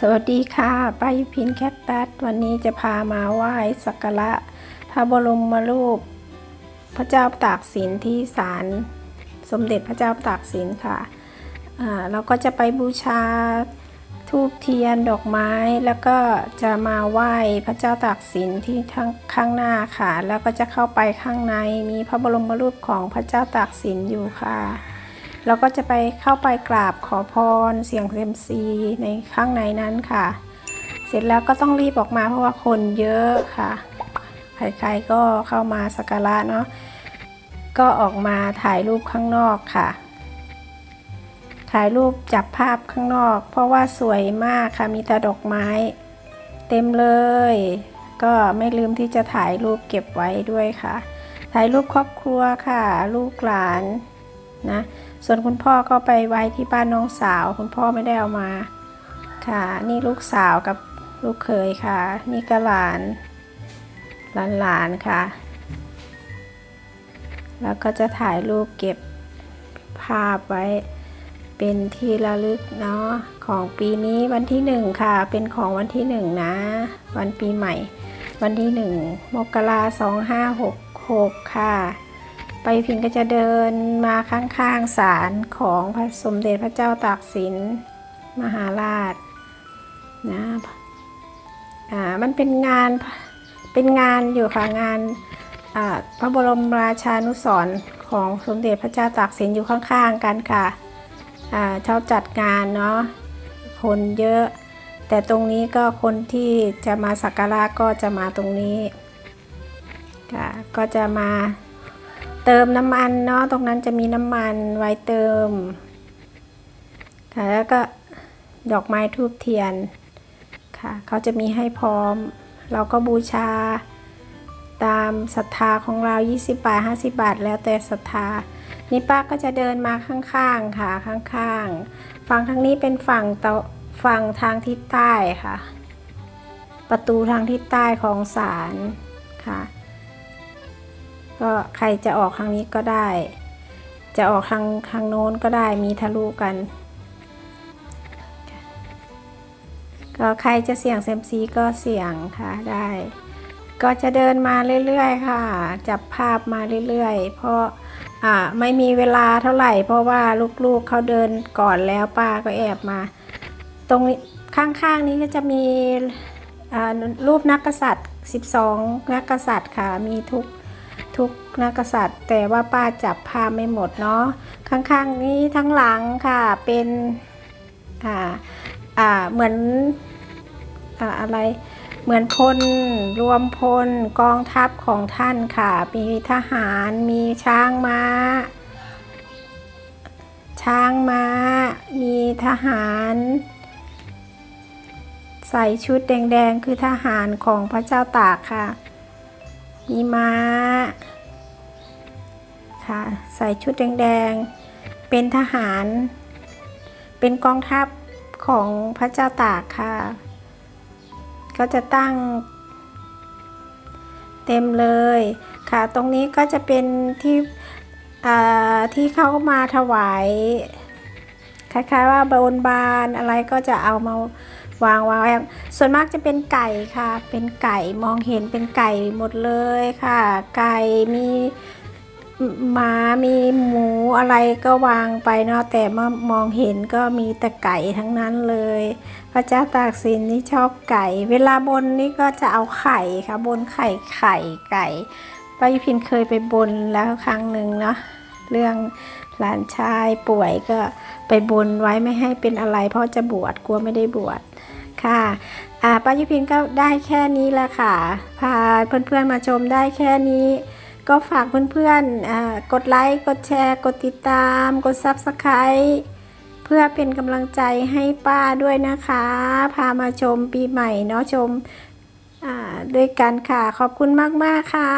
สวัสดีค่ะป้ายุพินแคทตัสวันนี้จะพามาไหว้สักการะพระบรมรูป พระเจ้าตากสินที่ศาลสมเด็จพระเจ้าตากสินค่ะเราก็จะไปบูชาทูบเทียนดอกไม้แล้วก็จะมาไหว้พระเจ้าตากสินที่ทางข้างหน้าค่ะ แล้วก็จะเข้าไปข้างในมีพระบรมรูปของพระเจ้าตากสินอยู่ค่ะ เราก็จะไปเข้าไปกราบขอพร เสียงเซมซีในข้างในนั้นค่ะ เสร็จแล้วก็ต้องรีบออกมาเพราะว่าคนเยอะค่ะ ใครๆก็เข้ามาสักการะเนาะ ก็ออกมาถ่ายรูปข้างนอกค่ะ ถ่ายรูปจับภาพข้างนอก เพราะว่าสวยมากค่ะ มีต่ดอกไม้ เต็มเลย ก็ไม่ลืมที่จะถ่ายรูปเก็บไว้ด้วยค่ะ ถ่ายรูปครอบครัวค่ะ ลูกหลาน นะส่วนคุณพ่อก็ไปไว้ที่บ้านน้องสาว คุณพ่อไม่ได้เอามาค่ะ นี่ลูกสาวกับลูกเขยค่ะ นี่ก็หลาน หลานหลานๆค่ะ แล้วก็จะถ่ายรูปเก็บภาพไว้เป็นที่ระลึกเนาะของปีนี้วันที่หนึ่งค่ะ เป็นของวันที่หนึ่งนะ วันปีใหม่ วันที่หนึ่งมกราสองห้าหกหกค่ะ ไปพิงก็จะเดินมาข้างๆศาลของพระสมเด็จพระเจ้าตากสินมหาราชนะอ่ามันเป็นงานเป็นงานอยู่ค่ะงานอ่าพระบรมราชานุสรณ์ของสมเด็จพระเจ้าตากสินอยู่ข้างๆกันค่ะอ่าชอบจัดงานเนาะคนเยอะ แต่ตรงนี้ก็คนที่จะมาสักการะก็จะมาตรงนี้ค่ะก็จะมา เติมน้ำมันเนาะตรงนั้นจะมีน้ำมันไว้เติมค่ะแล้วก็ดอกไม้ทูบเทียนค่ะเขาจะมีให้พร้อม เราก็บูชาตามศรัทธาของเรา 20 บาท 50 บาท แล้วแต่ศรัทธา นี่ป้าก็จะเดินมาข้างๆค่ะข้างๆ ฝั่งทางนี้เป็นฝั่งตะฝั่งทางทิศใต้ค่ะ ประตูทางทิศใต้ของศาลค่ะ ก็ใครจะออกทางนี้ก็ได้ จะออกทางทางโน้นก็ได้มีทะลุกัน ก็ใครจะเสี่ยงเซมซีก็เสี่ยงค่ะได้ ก็จะเดินมาเรื่อยๆค่ะ จับภาพมาเรื่อยๆ เพราะอ่าไม่มีเวลาเท่าไหร่ เพราะว่าลูกๆเขาเดินก่อนแล้วป้าก็แอบมา ตรงข้างๆนี้ก็จะมีรูปนักกษัตริย์ 12 นักกษัตริย์ค่ะ มีทุก ทุกนักษัตริย์แต่ว่าป้าจับภาพไม่หมดเนาะข้างๆนี้ทั้งหลังค่ะเป็นอ่าอ่าเหมือนอ่าอะไรเหมือนพลรวมพลกองทัพของท่านค่ะ มีทหารมีช้างม้า ช้างม้า มีทหาร ใส่ชุดแดงๆ คือทหารของพระเจ้าตากค่ะ มีม้าค่ะใส่ชุดแดงๆ เป็นทหาร เป็นกองทัพของพระเจ้าตากค่ะ ก็จะตั้ง เต็มเลยค่ะ ตรงนี้ก็จะเป็นที่อ่าที่เขามาถวายคล้ายๆว่าบนบานอะไรก็จะเอามา วางวางไว้ส่วนมากจะเป็นไก่ค่ะ เป็นไก่มองเห็นเป็นไก่หมดเลยค่ะ ไก่มีหมามีหมูอะไรก็วางไปเนาะแต่มามองเห็นก็มีแต่ไก่ทั้งนั้นเลย พระเจ้าตากสินนี่ชอบไก่ เวลาบนนี่ก็จะเอาไข่ค่ะ บนไข่ไข่ไก่ป้ายุพินเคยไปบนแล้วครั้งหนึ่งเนาะ เรื่องหลานชายป่วยก็ไปบนไว้ไม่ให้เป็นอะไร เพราะจะบวชกลัวไม่ได้บวชค่ะป้ายุพินก็ได้แค่นี้แหละค่ะ พาเพื่อนๆมาชมได้แค่นี้ ก็ฝากเพื่อนๆอ่ากดไลค์กดแชร์กดติดตาม กด Subscribe เพื่อเป็นกำลังใจให้ป้าด้วยนะคะ พามาชมปีใหม่เนาะชมด้วยกันค่ะ ขอบคุณมากๆค่ะ